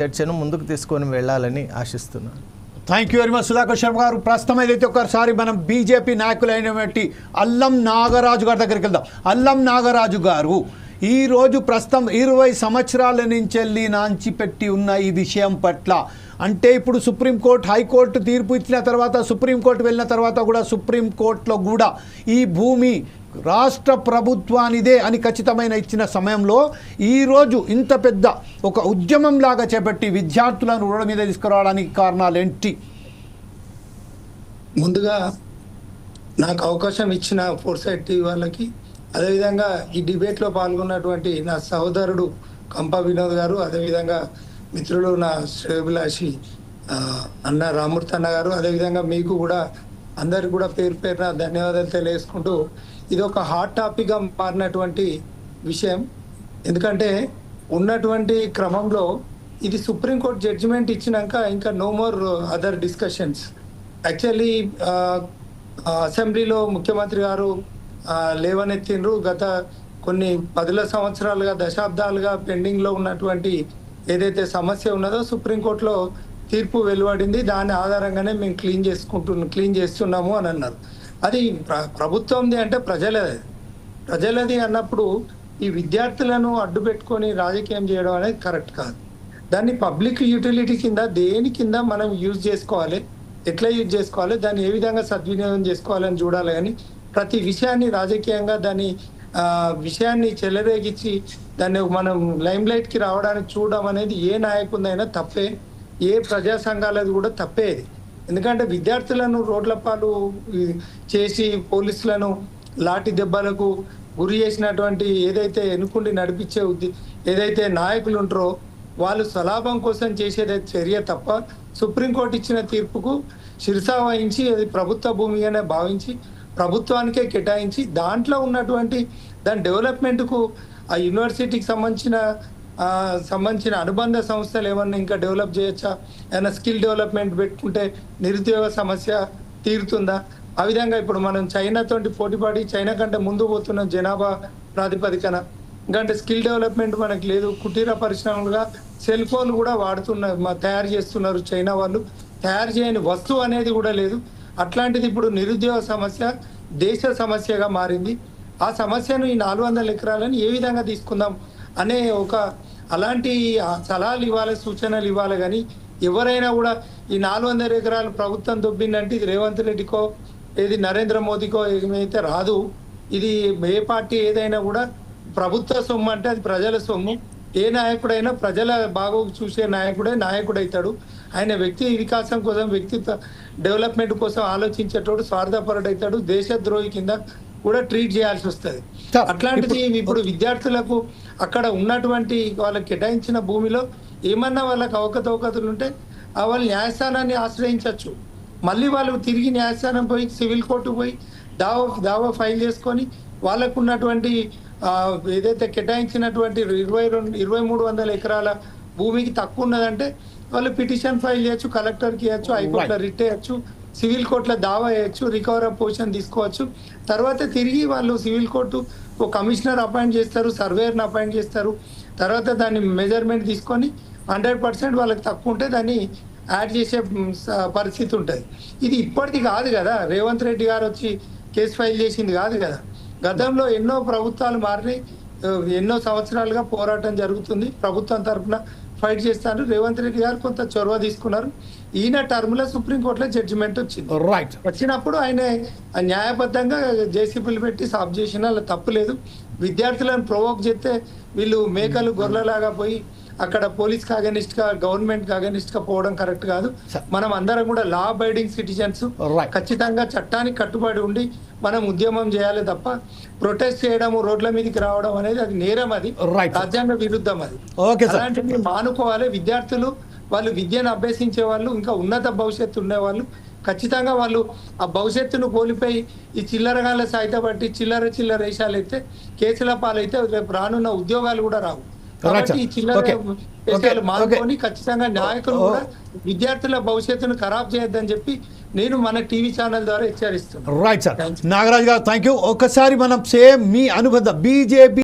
చర్చను ముందుకు తీసుకొని వెళ్ళాలని ఆశిస్తున్నాను thank you very much Sudhakar Sharma garu. ప్రస్తుతం ఏదైతే ఒకసారి మనం బీజేపీ నాయకులైనటువంటి అల్లం నాగరాజు గారి దగ్గరికి వెళ్దాం. అల్లం నాగరాజు గారు ఈరోజు ప్రస్తుతం ఇరవై సంవత్సరాల నుంచి వెళ్ళి నాంచి పెట్టి ఉన్న ఈ విషయం పట్ల అంటే ఇప్పుడు సుప్రీంకోర్టు హైకోర్టు తీర్పు ఇచ్చిన తర్వాత సుప్రీంకోర్టు వెళ్ళిన తర్వాత కూడా సుప్రీంకోర్టులో కూడా ఈ భూమి రాష్ట్ర ప్రభుత్వానిదే అని ఖచ్చితమైన ఇచ్చిన సమయంలో ఈరోజు ఇంత పెద్ద ఒక ఉద్యమం లాగా చేపట్టి విద్యార్థులను రోడ్డు మీద తీసుకురావడానికి కారణాలు ఏంటి? ముందుగా నాకు అవకాశం ఇచ్చిన ఫోర్సైట్ టీవీ వాళ్ళకి అదేవిధంగా ఈ డిబేట్లో పాల్గొన్నటువంటి నా సహోదరుడు కంప వినోద్ గారు అదేవిధంగా మిత్రులు నా శ్రేభిలాషి అన్న రామూర్తి అన్న గారు అదేవిధంగా మీకు కూడా అందరికి కూడా పేరు పేరున ధన్యవాదాలు తెలియజేసుకుంటూ ఇది ఒక హాట్ టాపిక్గా మారినటువంటి విషయం. ఎందుకంటే ఉన్నటువంటి క్రమంలో ఇది సుప్రీంకోర్టు జడ్జిమెంట్ ఇచ్చినాక ఇంకా no more other discussions actually అసెంబ్లీలో ముఖ్యమంత్రి గారు లేవనెత్తిండ్రు. గత కొన్ని పదుల సంవత్సరాలుగా దశాబ్దాలుగా పెండింగ్లో ఉన్నటువంటి ఏదైతే సమస్య ఉన్నదో సుప్రీంకోర్టులో తీర్పు వెలువడింది. దాని ఆధారంగానే మేము క్లీన్ చేసుకుంటున్నాం క్లీన్ చేస్తున్నాము అని అన్నారు. అది ప్ర- ప్రభుత్వంది అంటే ప్రజలది ప్రజలది అన్నప్పుడు ఈ విద్యార్థులను అడ్డు పెట్టుకొని రాజకీయం చేయడం అనేది కరెక్ట్ కాదు. దాన్ని పబ్లిక్ యూటిలిటీ కింద దేని కింద మనం యూజ్ చేసుకోవాలి? ఎట్లా యూజ్ చేసుకోవాలి? దాన్ని ఏ విధంగా సద్వినియోగం చేసుకోవాలని చూడాలి. కానీ ప్రతి విషయాన్ని రాజకీయంగా దాని విషయాన్ని చెలరేగించి దాన్ని మనం లైమ్ లైట్కి రావడానికి చూడడం అనేది ఏ నాయకుందైనా తప్పే. ఏ ప్రజా సంఘాలది కూడా తప్పేది ఎందుకంటే విద్యార్థులను రోడ్ల పాలు చేసి పోలీసులను లాఠీ దెబ్బలకు గురి చేసినటువంటి ఏదైతే ఎన్నుకుండి నడిపించే ఏదైతే నాయకులు ఉంటారో వాళ్ళు స్వలాభం కోసం చేసేది చర్య తప్ప సుప్రీంకోర్టు ఇచ్చిన తీర్పుకు శిరసా వహించి అది ప్రభుత్వ భూమిగానే భావించి ప్రభుత్వానికే కేటాయించి దాంట్లో ఉన్నటువంటి దాని డెవలప్మెంట్కు ఆ యూనివర్సిటీకి సంబంధించిన సంబంధించిన అనుబంధ సంస్థలు ఏమన్నా ఇంకా డెవలప్ చేయొచ్చా? ఏమైనా స్కిల్ డెవలప్మెంట్ పెట్టుకుంటే నిరుద్యోగ సమస్య తీరుతుందా? ఆ విధంగా ఇప్పుడు మనం చైనాతోటి పోటీపడి చైనా కంటే ముందు పోతున్న జనాభా ప్రాతిపదికన. ఎందుకంటే స్కిల్ డెవలప్మెంట్ మనకి లేదు. కుటీర పరిశ్రమలుగా సెల్ ఫోన్లు కూడా వాడుతున్నారు తయారు చేస్తున్నారు చైనా వాళ్ళు. తయారు చేయని వస్తువు అనేది కూడా లేదు. అట్లాంటిది ఇప్పుడు నిరుద్యోగ సమస్య దేశ సమస్యగా మారింది. ఆ సమస్యను ఈ నాలుగు వందల ఎకరాలను ఏ విధంగా తీసుకుందాం? అనే ఒక అలాంటి సలహాలు ఇవ్వాలి సూచనలు ఇవ్వాలి కానీ ఎవరైనా కూడా ఈ నాలుగు వందల ఎకరాలు ప్రభుత్వం దొబ్బిందంటే ఇది రేవంత్ రెడ్డికో ఏది నరేంద్ర మోదీకో ఏమైతే రాదు. ఇది ఏ పార్టీ ఏదైనా కూడా ప్రభుత్వ సొమ్ము అంటే అది ప్రజల సొమ్ము. ఏ నాయకుడైనా ప్రజల బాగోగు చూసే నాయకుడే నాయకుడైతాడు. ఆయన వ్యక్తి వికాసం కోసం వ్యక్తిత్వ డెవలప్మెంట్ కోసం ఆలోచించేటోడు స్వార్థపరుడైతాడు దేశద్రోహి కింద కూడా ట్రీట్ చేయాల్సి వస్తుంది. అట్లాంటిది ఇప్పుడు విద్యార్థులకు అక్కడ ఉన్నటువంటి వాళ్ళకి కేటాయించిన భూమిలో ఏమన్నా వాళ్ళకి అవకతవకతలు ఉంటే వాళ్ళు న్యాయస్థానాన్ని ఆశ్రయించవచ్చు మళ్ళీ వాళ్ళు తిరిగి న్యాయస్థానం పోయి సివిల్ కోర్టు పోయి దావా దావా ఫైల్ చేసుకొని వాళ్ళకు ఉన్నటువంటి ఏదైతే కేటాయించినటువంటి ఇరవై రెండు ఇరవై మూడు వందల ఎకరాల భూమికి తక్కువ ఉన్నదంటే వాళ్ళు పిటిషన్ ఫైల్ చేయొచ్చు కలెక్టర్కి ఇవ్వచ్చు హైకోర్టులో రిట్ వేయచ్చు సివిల్ కోర్టులో దావా వేయచ్చు రికవర్ ఆఫ్ పొజిషన్ తీసుకోవచ్చు. తర్వాత తిరిగి వాళ్ళు సివిల్ కోర్టు ఒక కమిషనర్ అపాయింట్ చేస్తారు సర్వేయర్ని అపాయింట్ చేస్తారు. తర్వాత దాన్ని మెజర్మెంట్ తీసుకొని హండ్రెడ్ పర్సెంట్ వాళ్ళకి తక్కువ ఉంటే దాన్ని యాడ్ చేసే పరిస్థితి ఉంటుంది. ఇది ఇప్పటిది కాదు కదా. రేవంత్ రెడ్డి గారు వచ్చి కేసు ఫైల్ చేసింది కాదు కదా. గతంలో ఎన్నో ప్రభుత్వాలు మారినాయి. ఎన్నో సంవత్సరాలుగా పోరాటం జరుగుతుంది. ప్రభుత్వం తరఫున ఫైట్ చేస్తారు రేవంత్ రెడ్డి గారు కొంత చొరవ తీసుకున్నారు. ఈయన టర్మ్లో సుప్రీంకోర్టులో జడ్జిమెంట్ వచ్చింది. రైట్ వచ్చినప్పుడు ఆయన న్యాయబద్ధంగా జేసీబీలు పెట్టి సాఫ్ చేసిన వాళ్ళ తప్పు లేదు. విద్యార్థులను ప్రొవోక్ చేస్తే వీళ్ళు మేకలు గొర్రెలాగా పోయి అక్కడ పోలీస్కి అగనిస్ట్గా గవర్నమెంట్కి అగనిస్ట్గా పోవడం కరెక్ట్ కాదు. మనం అందరం కూడా లా అబైడింగ్ సిటిజన్స్. ఖచ్చితంగా చట్టానికి కట్టుబడి ఉండి మనం ఉద్యమం చేయాలి తప్ప ప్రొటెస్ట్ చేయడం రోడ్ల మీదకి రావడం అనేది అది నేరం అది. రాజ్యాంగ విరుద్ధం అది. అలాంటివి మానుకోవాలి. విద్యార్థులు వాళ్ళు విద్యను అభ్యసించే వాళ్ళు ఇంకా ఉన్నత భవిష్యత్తు ఉండేవాళ్ళు ఖచ్చితంగా వాళ్ళు ఆ భవిష్యత్తును కోల్పోయి ఈ చిల్లరగాళ్ళ సాయితపట్టి చిల్లర చిల్లర వేషాలు అయితే కేసుల పాలైతే రేపు రానున్న ఉద్యోగాలు కూడా రావు. మానుకొని ఖచ్చితంగా నాయకులు. కూడా విద్యార్థుల భవిష్యత్తును ఖరాబ్ చేయొద్దని చెప్పి నేను మన టీవీ ఛానల్ ద్వారా హెచ్చరిస్తున్నాను రైట్ సార్. నాగరాజు గారు థ్యాంక్ యూ ఒకసారి మనం సేమ్ మీ అనుబంధం బీజేపీ